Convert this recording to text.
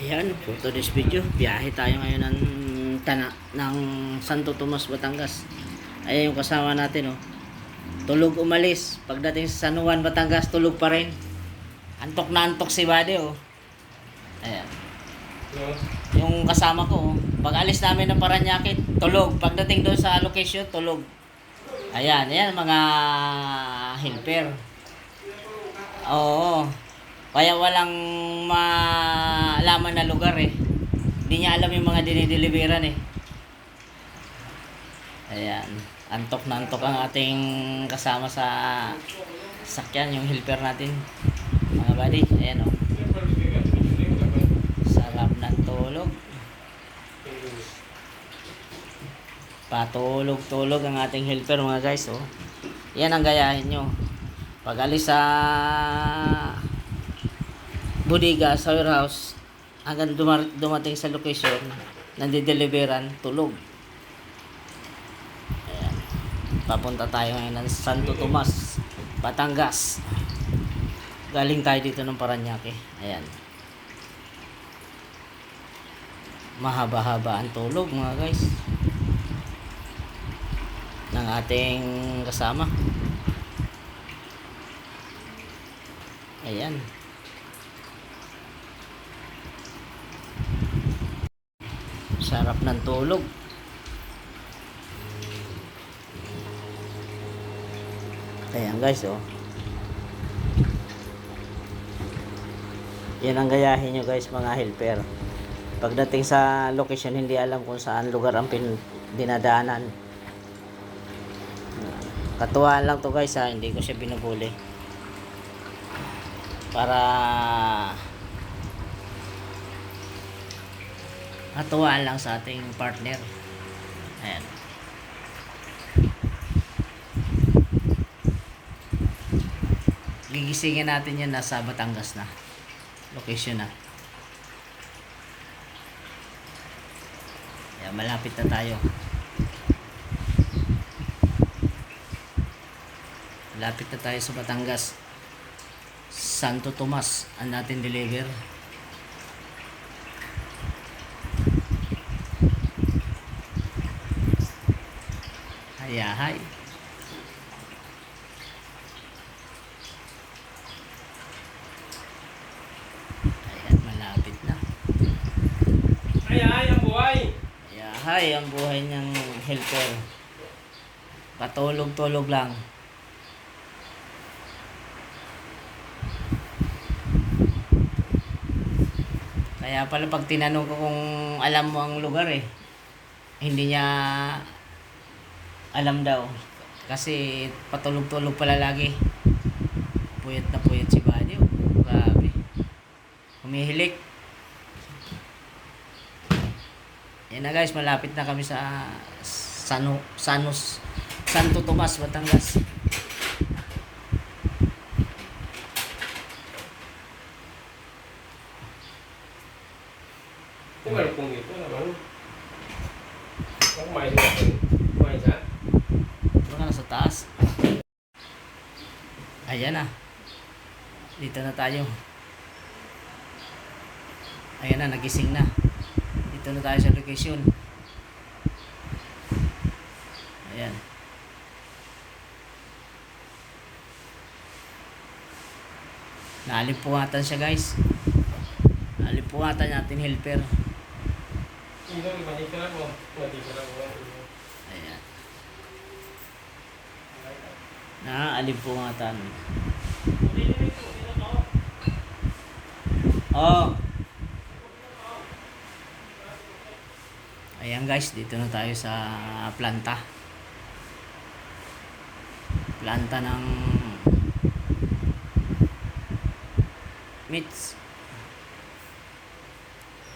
Ayan, for today's video, biyahe tayo ngayon ng Tana, ng Santo Tomas, Batangas. Ayan yung kasama natin, oh. Tulog umalis. Pagdating sa San Juan, Batangas, tulog pa rin. Antok na antok si Bade, oh. Ayan. Yung kasama ko, oh. Pag alis namin ng Paranaque, tulog. Pagdating doon sa location, tulog. Ayan, ayan mga helper. Oo. Kaya walang malaman na lugar eh. Hindi niya alam yung mga dinideliveran eh. Ayan. Antok na antok ang ating kasama sa sakyan, yung helper natin. Mga buddy, ayan o. Oh. Sarap ng tulog. Patulog-tulog ang ating helper mga guys oh. Yan ang gayahin nyo. Pag alis sa bodega sa warehouse hanggang dumar- dumating sa location nandideliveran tulog. Ayan. papunta tayo ngayon ng Santo Tomas Batangas. Galing tayo dito ng Paranaque. Ayan. Mahaba-haba ang tulog mga guys. Ng ating kasama. Ayan Sarap ng tulog. Ayan guys, oh. Yan ang gayahin nyo guys, mga helper. Pagdating sa location, hindi alam kung saan lugar ang pin dinadaanan. Katuwaan lang to guys ha, hindi ko siya binubuli. Para katuwaan lang sa ating partner. Ayan. Gigisingin natin yan nasa Batangas na. Location na. Ayan, malapit na tayo. Malapit na tayo sa Batangas. Santo Tomas ang natin deliver. Hayahay. Ayan, malapit na. Ay, ay, ang buhay! Hayahay ang buhay niyang helper. Patulog-tulog lang. Kaya pala pag tinanong ko kung alam mo ang lugar eh, hindi niya alam daw. Kasi patulog-tulog pala lagi. Puyat na puyat si Buddy. oh. Grabe. Humihilik. Yan na guys, malapit na kami sa Sano, Sanos, Santo Tomas, Batangas. Kung meron pong dito naman. Kung kumain sa kumain sa Ito na, sa taas. Ayan na. Dito na tayo. Ayan na, nagising na. Dito na tayo sa location. Ayan. Naalipuhatan siya guys. Naalipuhatan natin helper. Sino yung manikira mo? Manikira mo. Ayan. Naalipuhatan. Oh. Ayan guys, dito na tayo sa planta. Planta ng meats.